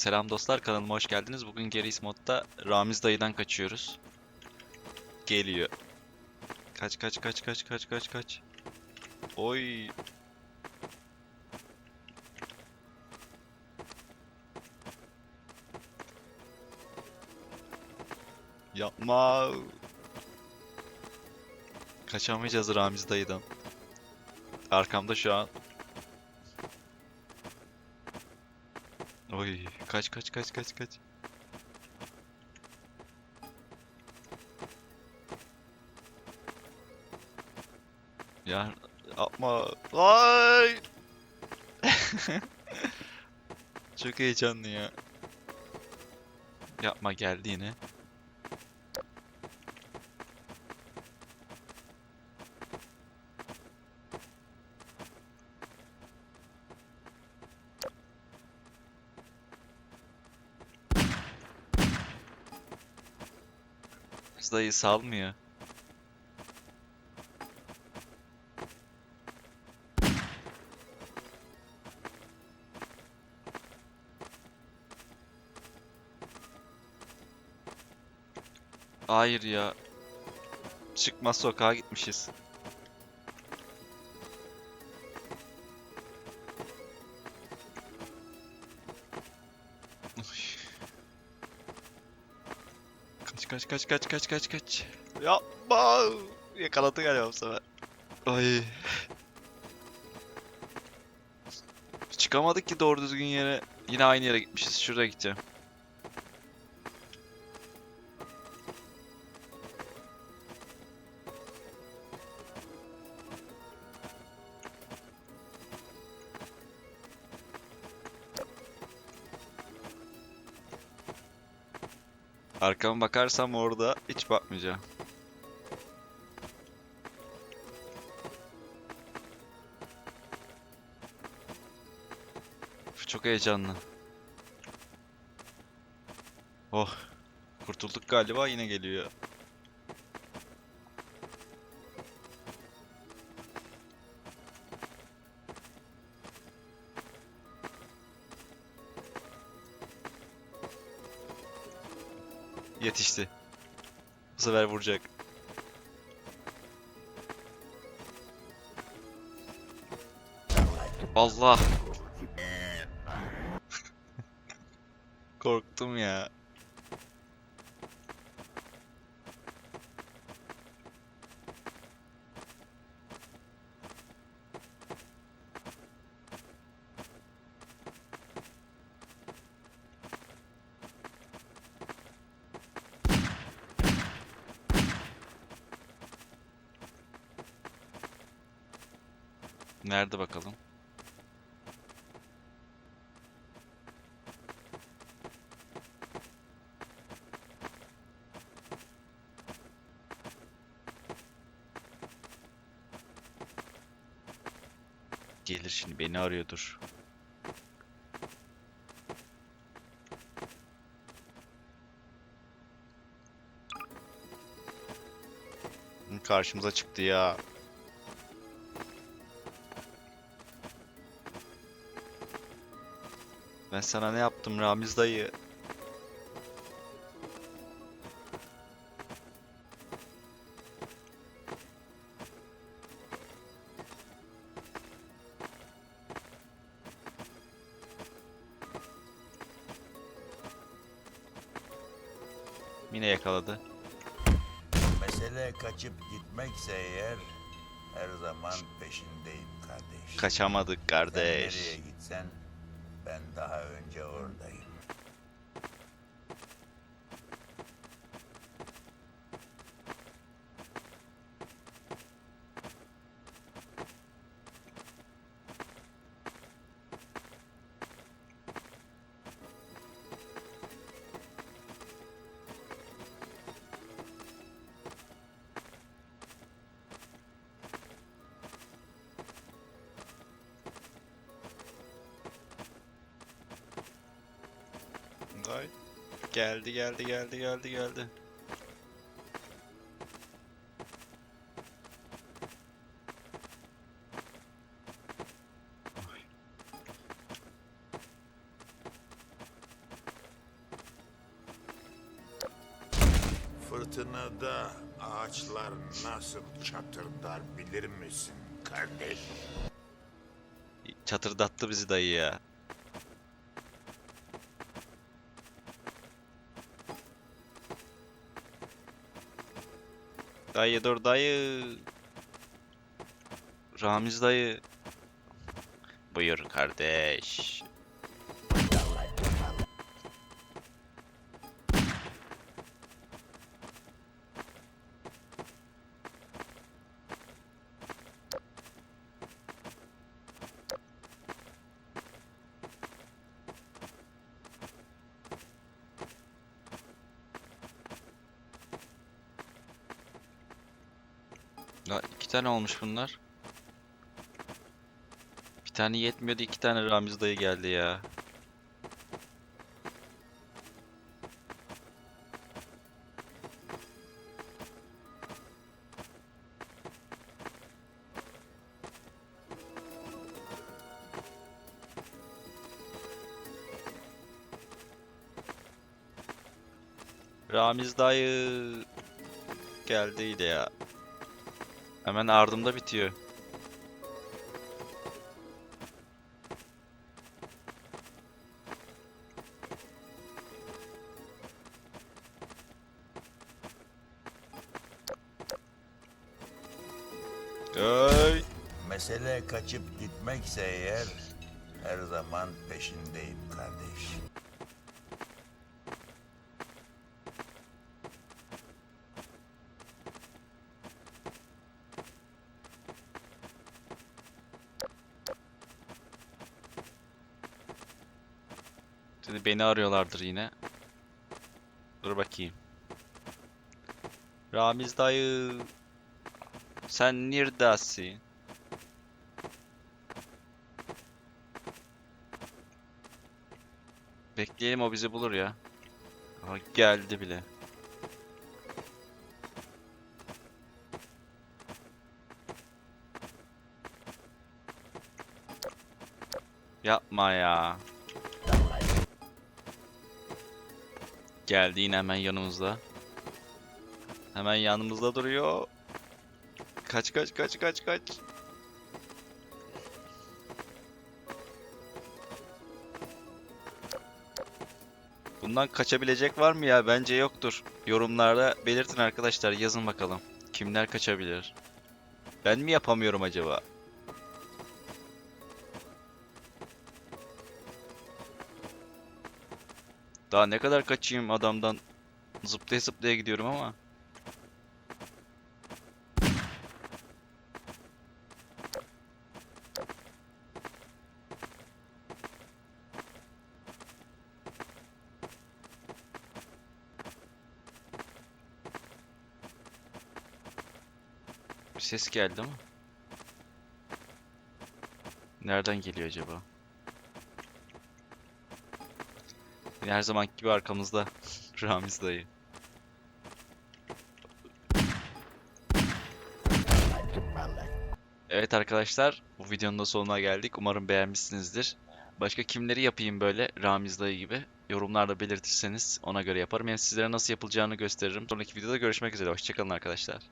Selam dostlar kanalıma hoş geldiniz. Bugün Geris modda Ramiz dayıdan kaçıyoruz. Geliyor. Kaç kaç kaç kaç kaç kaç kaç. Oy. Yapma. Kaçamayacağız Ramiz dayıdan. Arkamda şu an. Oy kaç kaç kaç kaç kaç. Ya yapma. Ay. Çok heyecanlı ya. Yapma geldi yine. Dayı salmıyor. Hayır ya. Çıkmaz sokağa gitmişiz. Kaç kaç kaç kaç kaç kaç. Yapma. Yakaladı galiba bu sefer. Ay. Çıkamadık ki doğru düzgün yere. Yine aynı yere gitmişiz. Şuraya gideceğim. Arkama bakarsam orada hiç bakmayacağım. Çok heyecanlı. Oh. Kurtulduk galiba yine geliyor. Yetişti. Bu sefer vuracak. Allah. Korktum ya. Nerede bakalım? Gelir şimdi beni arıyordur. Karşımıza çıktı ya. Ben sana ne yaptım Ramiz dayı? Yine yakaladı. Mesele kaçıp gitmekse eğer her zaman peşindeyim kardeş. Kaçamadık Sen kardeş. nereye gitsen ben daha önce oradayım. Hay. Geldi geldi geldi geldi geldi. Fırtınada ağaçlar nasıl çatırdar bilir misin kardeş? Çatırdattı bizi dayı ya. Dayı dur dayı. Ramiz dayı. Buyur kardeş. Ya iki tane olmuş bunlar. Bir tane yetmiyordu iki tane Ramiz dayı geldi ya. Ramiz dayı geldiydi ya. Hemen ardımda bitiyor. Ay. Mesele kaçıp gitmekse eğer her zaman peşindeyim kardeş. Şimdi beni arıyorlardır yine. Dur bakayım. Ramiz dayı. Sen neredesin? Bekleyelim o bizi bulur ya. Aha, geldi bile. Yapma ya. Geldi yine hemen yanımızda. Hemen yanımızda duruyor. Kaç kaç kaç kaç kaç. Bundan kaçabilecek var mı ya? Bence yoktur. Yorumlarda belirtin arkadaşlar. Yazın bakalım. Kimler kaçabilir? Ben mi yapamıyorum acaba? Daha ne kadar kaçayım adamdan? Zıplaya zıplaya gidiyorum ama. Ses geldi ama. Nereden geliyor acaba? Her zamanki gibi arkamızda Ramiz dayı. Evet arkadaşlar, bu videonun da sonuna geldik. Umarım beğenmişsinizdir. Başka kimleri yapayım böyle Ramiz dayı gibi? Yorumlarda belirtirseniz ona göre yaparım. Yani sizlere nasıl yapılacağını gösteririm. Sonraki videoda görüşmek üzere. Hoşçakalın arkadaşlar.